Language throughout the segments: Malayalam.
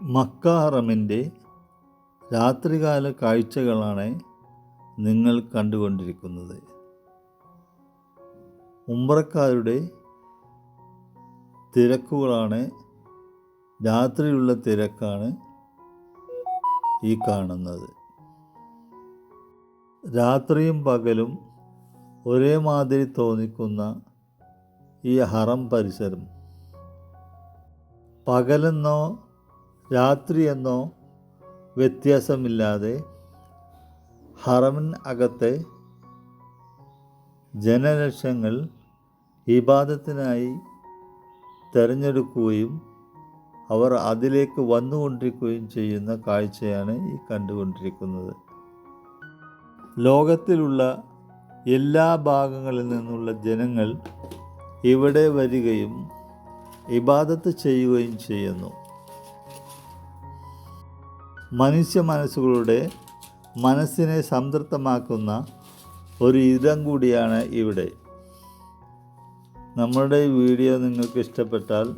മക്ക ഹറമിന്റെ രാത്രികാല കാഴ്ചകളാണ് നിങ്ങൾ കണ്ടുകൊണ്ടിരിക്കുന്നത്. ഉംറക്കാരുടെ തിരക്കുകളാണ് രാത്രിയുള്ള തിരക്കാണ് ഈ കാണുന്നത്. രാത്രിയും പകലും ഒരേ മാതിരി തോന്നിക്കുന്ന ഈ ഹറം പരിസരം. പകലെന്നോ രാത്രിയെന്നോ വ്യത്യാസമില്ലാതെ ഹറമിൻ അകത്തെ ജനലക്ഷങ്ങൾ ഇബാദത്തിനായി തിരഞ്ഞെടുക്കുകയും അവർ അതിലേക്ക് വന്നുകൊണ്ടിരിക്കുകയും ചെയ്യുന്ന കാഴ്ചയാണ് ഈ കണ്ടുകൊണ്ടിരിക്കുന്നത്. ലോകത്തിലുള്ള എല്ലാ ഭാഗങ്ങളിൽ നിന്നുള്ള ജനങ്ങൾ ഇവിടെ വരികയും ഇബാദത്ത് ചെയ്യുകയും ചെയ്യുന്നു. മനുഷ്യ മനസ്സുകളുടെ മനസ്സിനെ സംതൃപ്തമാക്കുന്ന ഒരു ഇടം കൂടിയാണ് ഇവിടെ. നമ്മളുടെ ഈ വീഡിയോ നിങ്ങൾക്ക് ഇഷ്ടപ്പെട്ടാൽ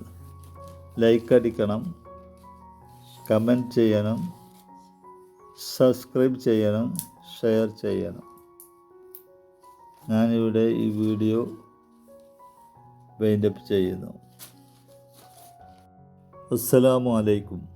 ലൈക്ക് അടിക്കണം കമന്റ് ചെയ്യണം സബ്സ്ക്രൈബ് ചെയ്യണം ഷെയർ ചെയ്യണം. ഞാനിവിടെ ഈ വീഡിയോ വൈൻഡപ്പ് ചെയ്യുന്നു. അസ്സലാമു അലൈക്കും.